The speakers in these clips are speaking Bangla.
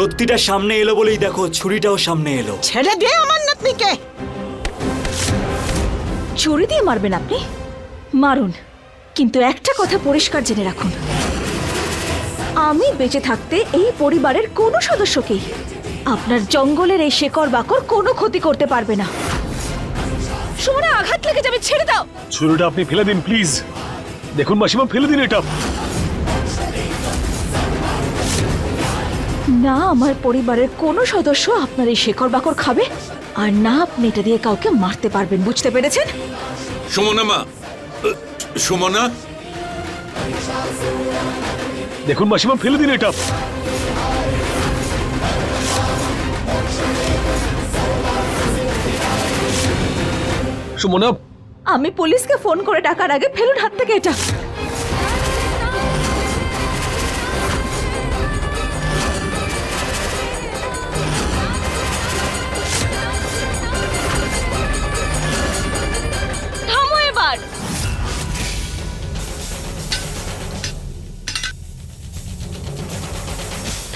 সত্যিটা সামনে এলো বলেই দেখো ছুরিটাও সামনে এলো। ছেড়ে দে আমার নাতনিকে। ছুরি দিয়ে মারবেন আপনি? মারুন। কিন্তু একটা কথা পরিষ্কার জেনে রাখুন। আমি বেঁচে থাকতে এই পরিবারের কোনো সদস্যকেই আপনার জঙ্গলের এই শেকড় বাকর কোনো ক্ষতি করতে পারবে না। সুমনে আঘাত লেগে যাবে ছেড়ে দাও। ছুরিটা আপনি ফেলে দিন প্লিজ। দেখুন মাসিমা ফেলে দিন এটা। না আমার পরিবারের কোনো সদস্য আপনার এই শেকড় বাকর খাবে? আর না আপনি এটা দিয়ে কাউকে মারতে পারবেন বুঝতে পেরেছেন? সুমনা মা সুমনা? দেখুন মাসিমা ফেলে দিন এটা। সুমনা। আমি পুলিশকে ফোন করে ডাকার আগে ফেলুন হাত থেকে এটা।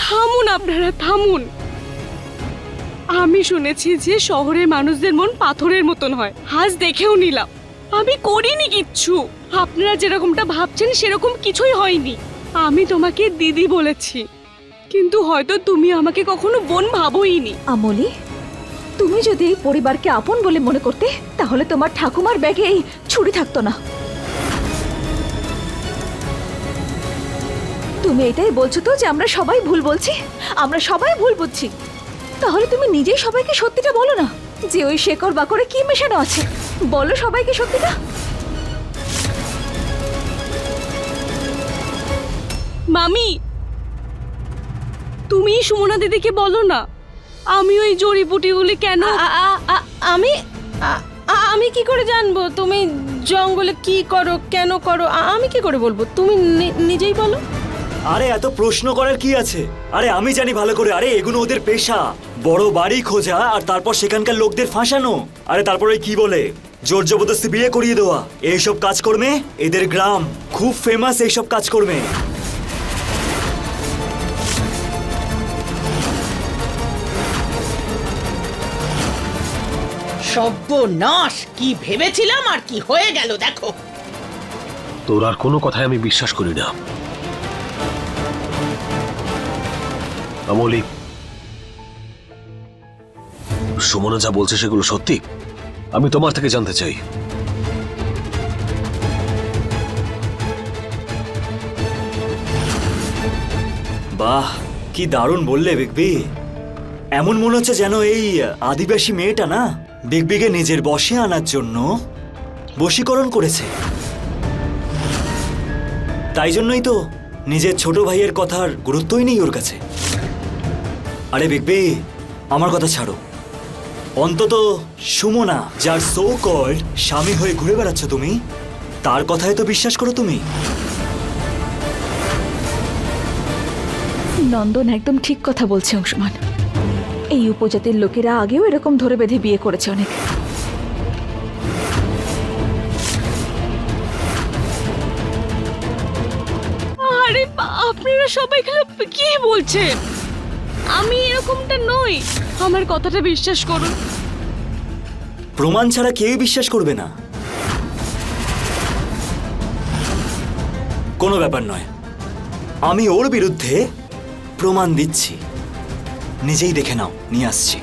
থামুন আপনারা, থামুন। আমি শুনেছি যে শহরের মানুষদের মন পাথরের মতন হয়। আজ দেখেও নিলাম। আমি করিনি কিচ্ছু। আপনারা যেরকমটা ভাবছেন সেরকম কিছুই হয়নি। আমি তোমাকে দিদি বলেছি। কিন্তু হয়তো তুমি আমাকে কখনো বোন ভাবোইনি। আমলি, তুমি যদি এই পরিবারকে আপন বলে মনে করতে, তাহলে তোমার ঠাকুমার ব্যাগে এই ছুরি থাকতো না। তুমি এটাই বলছো তো যে আমরা সবাই ভুল বলছি? আমরা সবাই ভুল বুঝছি। তাহলে তুমি নিজেই সবাইকে সত্যিটা বলো না। যে ওই শেকড় বাকরে কি মেশানো আছে? বলো সবাইকে সত্যিটা। মামি! তুমি সুমনা দিদিকে বলো না আমি ওই জড়িবুটিগুলি কেন আমি আমি কি করে জানব? তুমি জঙ্গলে কি করো কেন করো? আমি কি করে বলব? তুমি নিজেই বলো। আরে এত প্রশ্ন করার কি আছে? আরে আমি জানি ভালো করে। আরে এগুলো ওদের পেশা। বড় বাড়ি খোঁজা আর তারপর সেখানকার লোকদের ফাঁসানো। আরে তারপরে কি বলে? জোর জবরদস্তি বিয়ে করিয়ে দেওয়া। এইসব কাজকর্মে এদের গ্রাম খুব ফেমাস এইসব কাজকর্মে। সর্বনাশ! কি ভেবেছিলাম আর কি হয়ে গেল দেখো। তোর আর কোনো কথায় আমি বিশ্বাস করি না। আমলি সুমনা যা বলছে সেগুলো সত্যি? আমি তোমার থেকে জানতে চাই। বাহ, কি দারুণ বললে বিগবি। এমন মনে হচ্ছে যেন এই আদিবাসী মেয়েটা না বিগবিকে নিজের বশে আনার জন্য বশীকরণ করেছে। তাই জন্যই তো নিজের ছোট ভাইয়ের কথার গুরুত্বই নেই ওর কাছে। আরে বিগবি আমার কথা ছাড়ো। অন্তত সুমনা যার সো কল্ড স্বামী হয়ে ঘুরে বেড়াচ্ছ তুমি তার কথায় তো বিশ্বাস করো তুমি। নন্দন একদম ঠিক কথা বলছে অংশমান। এই উপজাতির লোকেরা আগেও এরকম ধরে বেঁধে বিয়ে করেছে অনেক। আরে বা- আপনারা সবাই এখানে কি বলছেন আমি এরকমটা নই। আমার কথাটা বিশ্বাস করুন। প্রমাণ ছাড়া কেউই বিশ্বাস করবে না। কোনো ব্যাপার নয়। আমি ওর বিরুদ্ধে প্রমাণ দিচ্ছি। নিজেই দেখে নাও, নিয়ে আসছি।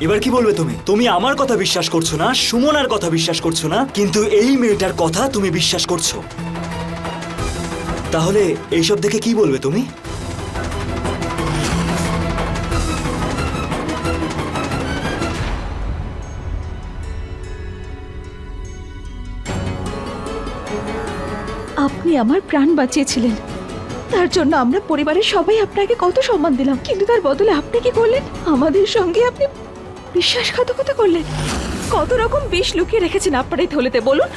এবার কি বলবে তুমি? তুমি আমার কথা বিশ্বাস করছ না, সুমনার কথা বিশ্বাস করছ না, কিন্তু এই মেয়েটার কথা তুমি বিশ্বাস করছ। তাহলে এইসব দেখে কি বলবে তুমি? আপনি আমার প্রাণ বাঁচিয়েছিলেন। তার জন্য আমরা পরিবারের সবাই আপনাকে কত সম্মান দিলাম, কিন্তু তার বদলে আপনি কি করলেন? আমাদের সঙ্গে আপনি বিশ্বাসঘাতকতা করলেন? কত রকম বিষ লুকিয়ে রেখেছেন আপনার এই থলেতে বলুন?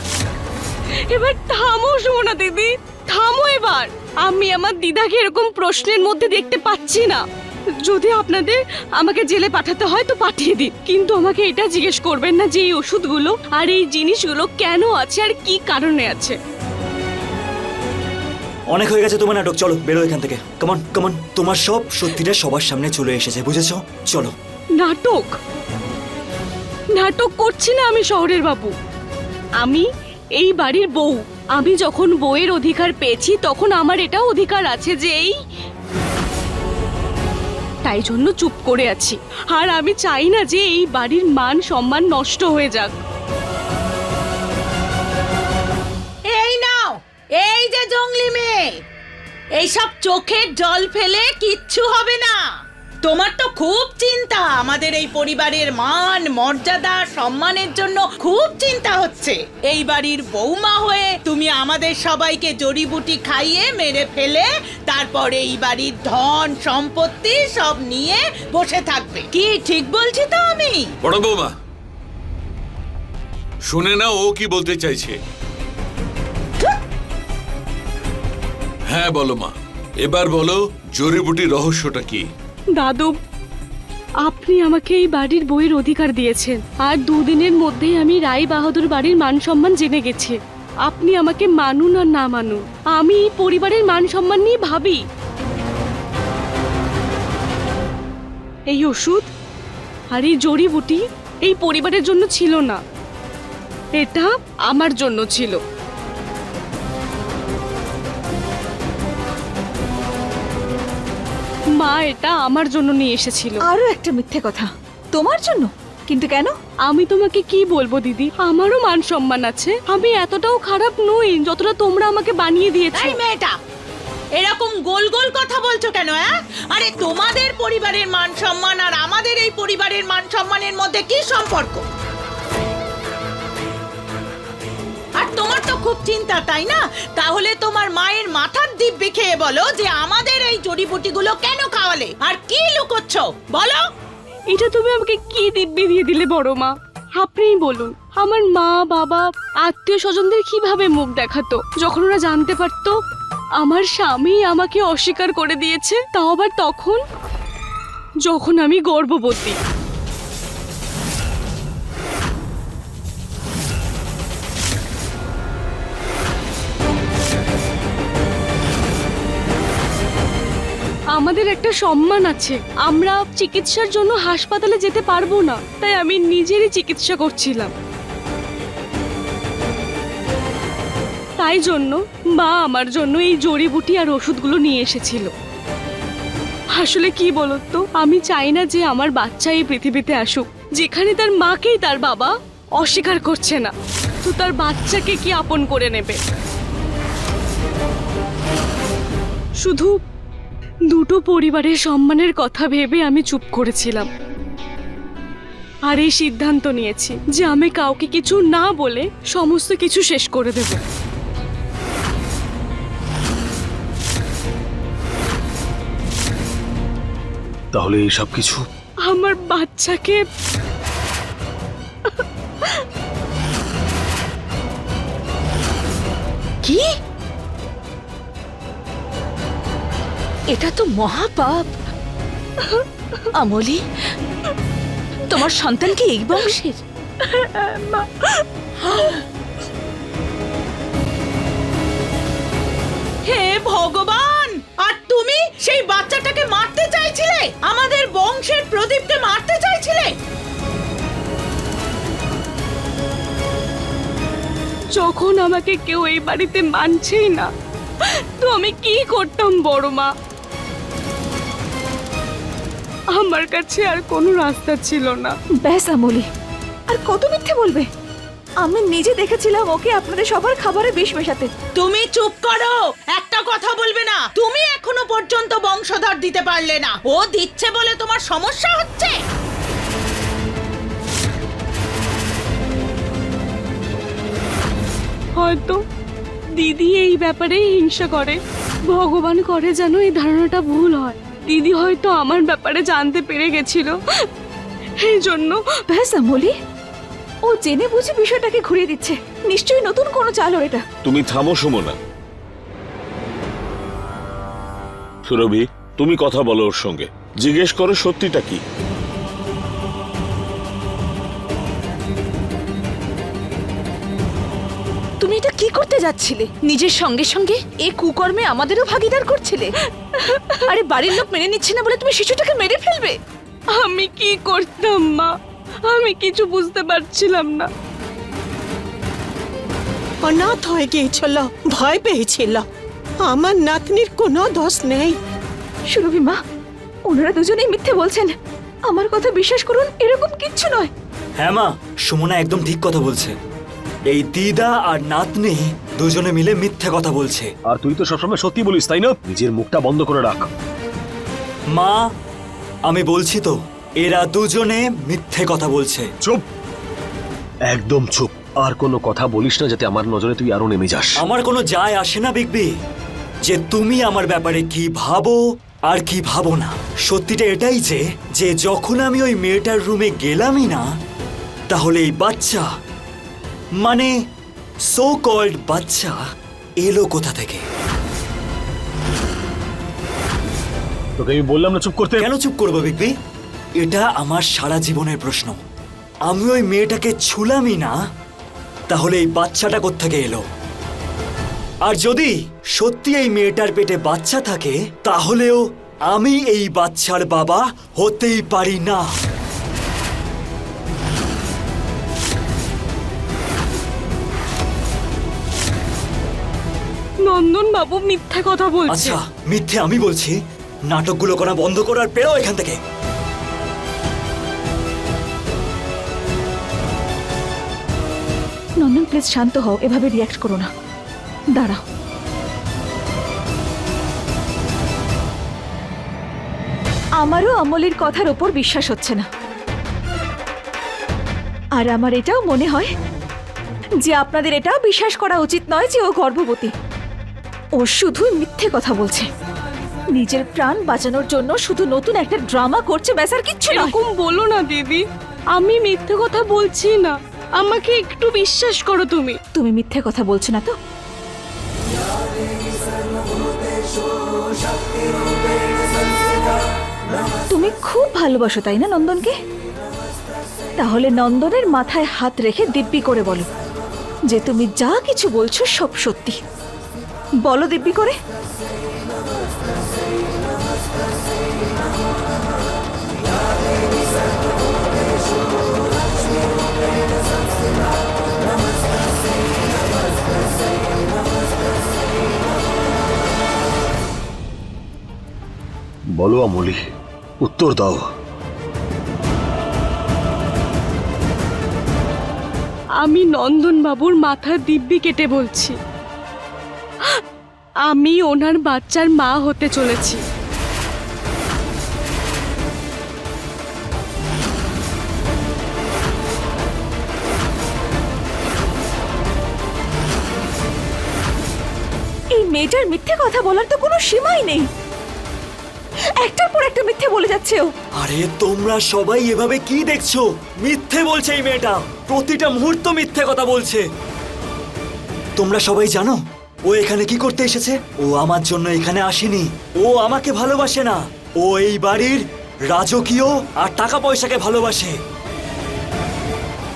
এবার থামো সুমনা দিদি থামো এবার। আমি আমার দিদাকে এরকম প্রশ্নের মধ্যে দেখতে পাচ্ছি না। যদি আপনাদের আমাকে জেলে পাঠাতে হয় তো পাঠিয়ে দিন। কিন্তু আমাকে এটা জিজ্ঞেস করবেন না যে এই ওষুধগুলো আর এই জিনিসগুলো কেন আছে আর কি কারণে আছে। অনেক হয়ে গেছে তোমার নাটক চলো বেরো এখান থেকে। কমন কমন তোমার সব সত্যিটা সবার সামনে চলে এসেছে বুঝেছ? চলো। নাটক? নাটক করছি না আমি শহরের বাবু। আমি এই বাড়ির বউ। আমি যখন বউয়ের অধিকার পেয়েছি, তখন আমার এটা অধিকার আছে যে এই তাই জন্য চুপ করে আছি। আর আমি চাই না যে এই বাড়ির মান সম্মান নষ্ট হয়ে যাক। এই নাও! এই যে জঙ্গলি মেয়ে! এইসব চোখের জল ফেলে কিচ্ছু হবে না! তোমার তো খুব চিন্তা। আমাদের এই পরিবারের মান, মর্যাদা, সম্মানের জন্য খুব চিন্তা হচ্ছে। এই বাড়ির বৌমা হয়ে তুমি আমাদের সবাইকে জড়িবুটি খাইয়ে মেরে ফেলে, তারপর এই বাড়ির ধন, সম্পত্তি সব নিয়ে বসে থাকবে। কি ঠিক বলছি তো আমি? বড় বৌমা, শুনে না ও কি বলতে চাইছে। হ্যাঁ বলো মা। এবার বলো, জড়িবুটির রহস্যটা কি? দাদু, আপনি আমাকে এই বাড়ির বইয়ের অধিকার দিয়েছেন। আর দুদিনের মধ্যেই আমি রায় বাহাদুর বাড়ির মান সম্মান জেনে গেছি। আপনি আমাকে মানুন আর না মানুন, আমি এই পরিবারের মান সম্মান নিয়ে ভাবি। এই ওষুধ আর এই জড়িবুটি এই পরিবারের জন্য ছিল না, এটা আমার জন্য ছিল। মা এটা আমার জন্য নিয়ে এসেছিল। আরও একটা মিথ্যে কথা। তোমার জন্য? কিন্তু কেন? আমি তোমাকে কি বলব দিদি? আমারও মান সম্মান আছে। আমি এতটাও খারাপ নই যতটা তোমরা আমাকে বানিয়ে দিয়েছ। এই মেয়েটা এরকম গোল গোল কথা বলছো কেন হ্যাঁ আরে তোমাদের পরিবারের মান সম্মান আর আমাদের এই পরিবারের মান সম্মানের মধ্যে কি সম্পর্ক? তোমার তো খুব চিন্তা, তাই না? তাহলে তোমার মায়ের মাথার দিব্যি খেয়ে বলো যে আমাদের এই জড়িবুটিগুলো কেন খাওয়ালে? আর কি লুকোচ্ছ? বলো। এটা তুমি আমাকে কি দিব্যি দিয়ে দিলে বড় মা? আপনিই বলুন, আমার মা, বাবা আত্মীয় স্বজনদের কীভাবে মুখ দেখাতো? যখন ওরা জানতে পারতো, আমার স্বামী আমাকে অস্বীকার করে দিয়েছে, তাও আবার তখন? যখন আমি গর্ভবতী। আমাদের একটা সম্মান আছে। আমরা চিকিৎসার জন্য হাসপাতালে যেতে পারব না, তাই আমি নিজেরই চিকিৎসা করছিলাম। তাই জন্য মা আমার জন্য এই জড়িবুটি আর ওষুধগুলো নিয়ে এসেছিল। আসলে কি বলতো, আমি চাই না যে আমার বাচ্চা এই পৃথিবীতে আসুক, যেখানে তার মাকেই তার বাবা অস্বীকার করছে না। তো তার বাচ্চাকে কি আপন করে নেবে? শুধু দুটো পরিবারের সম্মানের কথা ভেবে আমি চুপ করেছিলাম। আর এই সিদ্ধান্ত নিয়েছি যে আমি কাউকে কিছু না বলে সমস্ত কিছু শেষ করে দেব। তাহলে এই সব কিছু? আমার বাচ্চাকে কি? এটা তো মহাপাপ। আমলি তোমার সন্তান কি এই বংশের? হে ভগবান আর তুমি সেই বাচ্চাটাকে মারতে চাইছিলে? আমাদের বংশের প্রদীপকে মারতে চাইছিলে? যখন আমাকে কেউ এই বাড়িতে মানছেই না তো আমি কি করতাম বড় মা আমার কাছে আর কোনো রাস্তা ছিল না। ব্যাস আমলি আর কত মিথ্যে বলবে? আমি নিজে দেখেছিলাম ওকে আপনাদের সবার খাবারে বিষ মেশাতে। তুমি চুপ করো! একটা কথা বলবে না তুমি এখনও পর্যন্ত বংশধর দিতে পারলে না। ও দিচ্ছে বলে তোমার সমস্যা হচ্ছে? হয়তো দিদি এই ব্যাপারে হিংসা করে। ভগবান করে যেন এই ধারণাটা ভুল হয়। দিদি হয়তো আমার ব্যাপারে জানতে পেরে গেছিল। এই জন্য ব্যাস আমলি ও জেনে বুঝে বিষয়টাকে ঘুরিয়ে দিচ্ছে। নিশ্চয়ই নতুন কোনো চাল ওর এটা। তুমি থামো সুমনা। সুরভি তুমি কথা বলো ওর সঙ্গে। জিজ্ঞেস করো সত্যিটা কি। তুমি এটা কি করতে যাচ্ছিলে? নিজের সঙ্গে সঙ্গে এ কুকর্মে আমাদেরও ভাগিদার করছিলে? আরে বাড়ির লোক মেনে নিচ্ছে না বলে তুমি শিশুটাকে মেরে ফেলবে? আমি কি করতাম মা? আমি কিছু বুঝতে পারছিলাম না। অনাথ হয়ে গিয়েছিল ভয় পেয়েছিল। আমার নাতনির কোনো দোষ নেই। সুরভি মা ওনারা দুজনেই মিথ্যে বলছেন। আমার কথা বিশ্বাস করুন এরকম কিচ্ছু নয়। হ্যাঁ মা সুমনা একদম ঠিক কথা বলছে। এই দিদা আর নাতনি দুজনে মিলে মিথ্যে কথা বলছে। আর তুই তো সবসময় সত্যি বলিস তাই না? নিজের মুখটা বন্ধ করে রাখ। মা আমি বলছি তো এরা দুজনে মিথ্যে কথা বলছে। চুপ! একদম চুপ। আর কোনো কথা বলিস না যাতে আমার নজরে তুই আরও নেমে যাস। আমার কোনো যায় আসে না বিগবি যে তুমি আমার ব্যাপারে কি ভাবো আর কি ভাবো না। সত্যিটা এটাই যে যে যখন আমি ওই মেয়েটার রুমে গেলামই না তাহলে এই বাচ্চা মানে সো কল্ড বাচ্চা এলো কোথা থেকে? তোকে আমি বললাম না চুপ করতে। কেন চুপ করব বিগবি এটা আমার সারা জীবনের প্রশ্ন। আমি ওই মেয়েটাকে ছুলামই না তাহলে এই বাচ্চাটা কোত্থেকে এলো? আর যদি সত্যি এই মেয়েটার পেটে বাচ্চা থাকে তাহলেও আমি এই বাচ্চার বাবা হতেই পারি না। বাবু মিথ্যা কথা বলছে। আচ্ছা মিথ্যে আমি বলছি। নাটকগুলো করা বন্ধ করার পেরো এখান থেকে। নন্দন প্লিজ শান্ত হও এভাবে রিয়াক্ট করো না। দাঁড়াও। আমারও অমলের কথার ওপর বিশ্বাস হচ্ছে না। আর আমার এটাও মনে হয় যে আপনাদের এটাও বিশ্বাস করা উচিত নয় যে ও গর্ভবতী। ও শুধু মিথ্যে কথা বলছে। নিজের প্রাণ বাঁচানোর জন্য শুধু নতুন একটা ড্রামা করছে ব্যাস আর কিচ্ছু এরকম বলো না দিদি আমি মিথ্যে কথা বলছি না। আমাকে একটু বিশ্বাস করো তুমি। তুমি মিথ্যে কথা বলছো না তো? তুমি খুব ভালোবাসো তাই না নন্দনকে? তাহলে নন্দনের মাথায় হাত রেখে দিব্যি করে বলো যে তুমি যা কিছু বলছো সব সত্যি। বলো দিব্যি করে। বলো আমলি উত্তর দাও। আমি নন্দন বাবুর মাথা দিব্যি কেটে বলছি। আমি ওনার বাচ্চার মা হতে চলেছি। এই মেয়েটার মিথ্যে কথা বলার তো কোনো সীমাই নেই। একটার পর একটা মিথ্যে বলে যাচ্ছে ও। আরে তোমরা সবাই এভাবে কি দেখছ? মিথ্যে বলছে এই মেয়েটা। প্রতিটা মুহূর্ত মিথ্যে কথা বলছে। তোমরা সবাই জানো? ও এখানে কি করতে এসেছে? ও আমার জন্য এখানে আসেনি। ও আমাকে ভালোবাসে না। ও এই বাড়ির রাজকীয় আর টাকা পয়সাকে ভালোবাসে।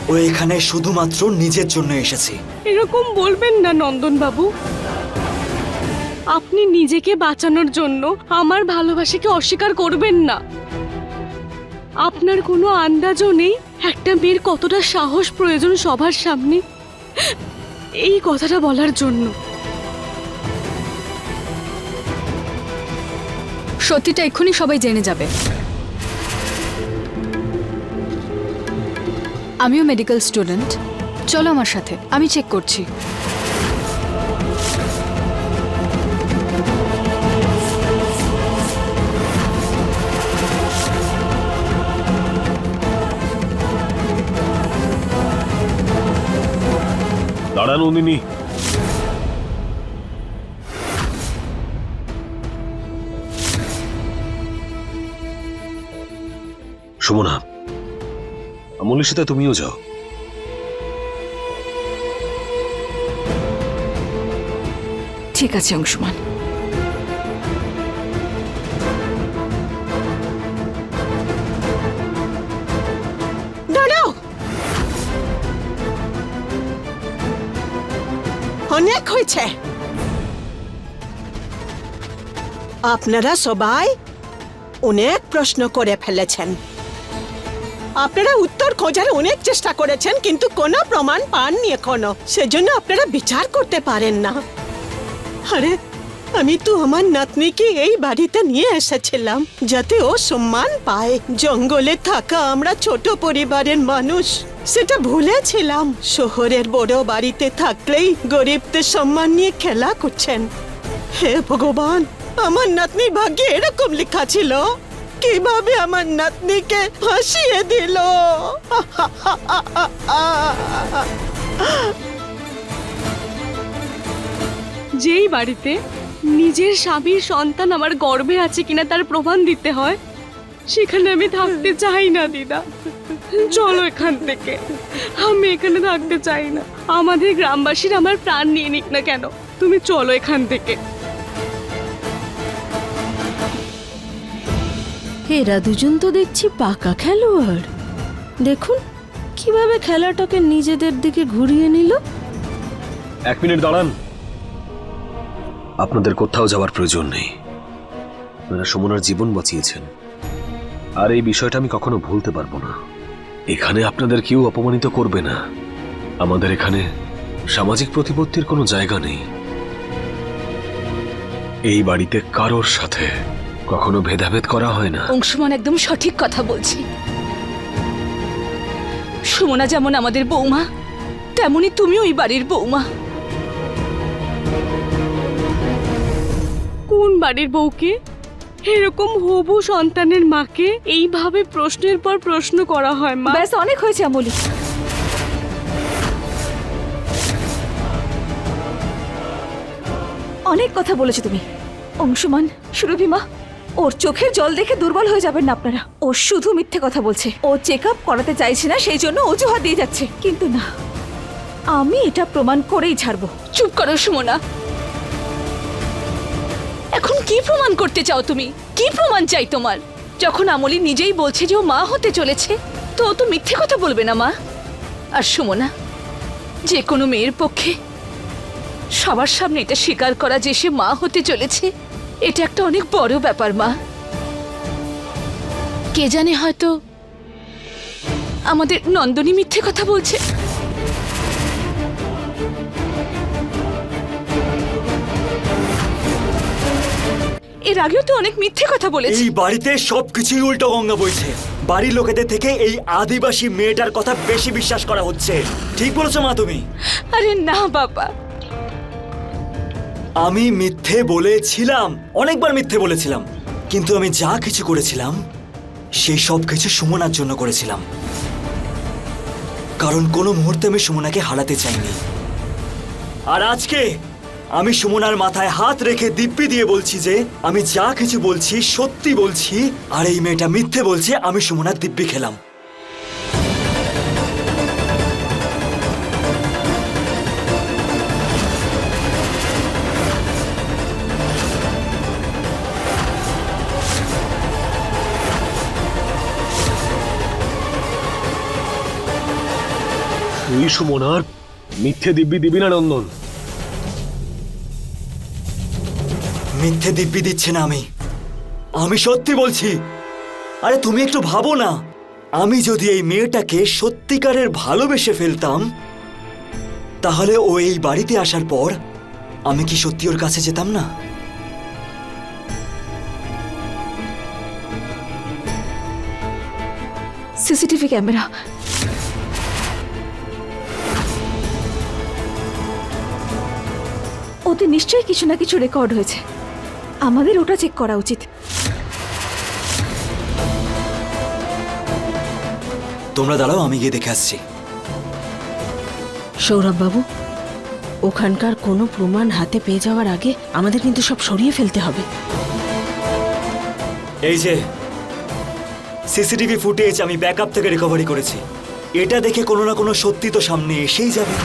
ও এখানে শুধুমাত্র নিজের জন্য এসেছে। এরকম বলবেন না নন্দন বাবু আপনি নিজেকে বাঁচানোর জন্য আমার ভালোবাসাকে অস্বীকার করবেন না। আপনার কোনো আন্দাজও নেই একটা মেয়ের কতটা সাহস প্রয়োজন সবার সামনে? এই কথাটা বলার জন্য। সত্যিটা এক্ষুনি সবাই জেনে যাবে। আমিও মেডিকেল স্টুডেন্ট চলো আমার সাথে, আমি চেক করছি। দাঁড়ানো সুমনা আমলের সাথে তুমিও যাও। ঠিক আছে অংশমান। দাঁড়াও অনেক হয়েছে। আপনারা সবাই অনেক প্রশ্ন করে ফেলেছেন। আপনারা উত্তর খোঁজার অনেক চেষ্টা করেছেন, কিন্তু কোনো প্রমাণ পাননি এখনও। সেজন্য আপনারা বিচার করতে পারেন না। আরে, আমি তো আমার নাতনিকে এই বাড়িতে নিয়ে এসেছিলাম, যাতে ও সম্মান পায়। জঙ্গলে থাকা আমরা ছোট পরিবারের মানুষ, সেটা ভুলেছিলাম। শহরের বড় বাড়িতে থাকলেই গরিবদের সম্মান নিয়ে খেলা করছেন। হে ভগবান, আমার নাতনির ভাগ্যে এরকম লেখা ছিল। কীভাবে আমার নাতনিকে ফাঁসিয়ে দিল? যেই বাড়িতে নিজের স্বামীর সন্তান আমার গর্ভে আছে কিনা তার প্রমাণ দিতে হয়, সেখানে আমি থাকতে চাই না, দিদা। চলো এখান থেকে। আমি এখানে থাকতে চাই না। আমাদের গ্রামবাসীর আমার প্রাণ নিয়ে নিক না কেন? তুমি চলো এখান থেকে। এরা দুজন তো দেখছি পাকা খেলোয়াড়। দেখুন, কীভাবে খেলাটাকে নিজেদের দিকে ঘুরিয়ে নিল। এক মিনিট দাঁড়ান। আপনাদের কোথাও যাওয়ার প্রয়োজন নেই। আপনারা সুমনার জীবন বাঁচিয়েছেন। আর এই বিষয়টা আমি কখনো ভুলতে পারব না। এখানে আপনাদের কেউ অপমানিত করবে না। আমাদের এখানে সামাজিক প্রতিপত্তির কোনো জায়গা নেই। এই বাড়িতে কারোর সাথে কখনো ভেদাভেদ করা হয় না। অংশমান একদম সঠিক কথা বলছি। সুমনা যেমন আমাদের বৌমা তেমনি তুমি ওই বাড়ির বৌমা। কোন বাড়ির বউকে? এরকম হবু সন্তানের মাকে এইভাবে প্রশ্নের পর প্রশ্ন করা হয় মা। ব্যাস অনেক হয়েছে আমলি। অনেক কথা বলেছ তুমি। অংশমান সুরভিমা ওর চোখের জল দেখে দুর্বল হয়ে যাবেন না আপনারা। ও শুধু মিথ্যে কথা বলছে। ও চেক আপ করাতে চাইছে না, সেই জন্য অজুহাত দিয়ে যাচ্ছে। কিন্তু না, আমি এটা প্রমাণ করেই ছাড়বো। চুপ করো, সুমনা। এখন কি প্রমাণ করতে চাও তুমি? কি প্রমাণ চাই তোমার? যখন আমলি নিজেই বলছে যে ও মা হতে চলেছে, তো ও তো মিথ্যে কথা বলবে না মা। আর সুমনা, যে কোনো মেয়ের পক্ষে সবার সামনে এটা স্বীকার করা যে সে মা হতে চলেছে এটা একটা অনেক বড় ব্যাপার মা। কে জানে হয়তো আমাদের নন্দনী মিথ্যে কথা বলছে। এর আগেও তো অনেক মিথ্যে কথা বলেছি। এই বাড়িতে সবকিছুই উল্টো গঙ্গা বইছে। বাড়ির লোকেদের থেকে এই আদিবাসী মেয়েটার কথা বেশি বিশ্বাস করা হচ্ছে। ঠিক বলেছ মা তুমি। আরে না বাবা। আমি মিথ্যে বলেছিলাম। অনেকবার মিথ্যে বলেছিলাম। কিন্তু আমি যা কিছু করেছিলাম, সেই সব কিছু সুমনার জন্য করেছিলাম। কারণ কোনো মুহূর্তে আমি সুমনাকে হারাতে চাইনি। আর আজকে আমি সুমনার মাথায় হাত রেখে দিব্যি দিয়ে বলছি যে, আমি যা কিছু বলছি সত্যি বলছি, আর এই মেয়েটা মিথ্যে বলছে, আমি সুমনার দিব্যি খেলাম। তুই সুমনার মিথ্যে দিব্যি দিবি না নন্দন মিথ্যে দিব্যি দিচ্ছে না আমি। আমি সত্যি বলছি। আরে তুমি একটু ভাবো না। আমি যদি এই মেয়েটাকে সত্যিকারের ভালোবেসে ফেলতাম তাহলে ও এই বাড়িতে আসার পর আমি কি সত্যি ওর কাছে যেতাম না? CCTV camera. মধ্যে নিশ্চয়ই কিছু না কিছু রেকর্ড হয়েছে। আমাদের ওটা চেক করা উচিত। তোমরা দাঁড়াও আমি গিয়ে দেখে আসছি। সৌরভ বাবু ওখানকার কোনো প্রমাণ হাতে পেয়ে যাওয়ার আগে আমাদের কিন্তু সব সরিয়ে ফেলতে হবে। এই যে সিসিটিভি ফুটেজ আমি ব্যাকআপ থেকে রিকভারি করেছি। এটা দেখে কোনো না কোনো সত্যি তো সামনে এসেই যাবে।